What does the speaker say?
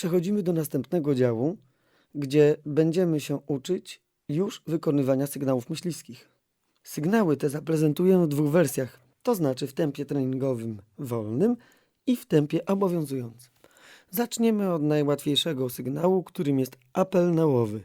Przechodzimy do następnego działu, gdzie będziemy się uczyć już wykonywania sygnałów myśliwskich. Sygnały te zaprezentuję w dwóch wersjach, to znaczy w tempie treningowym wolnym i w tempie obowiązującym. Zaczniemy od najłatwiejszego sygnału, którym jest apel nałowy.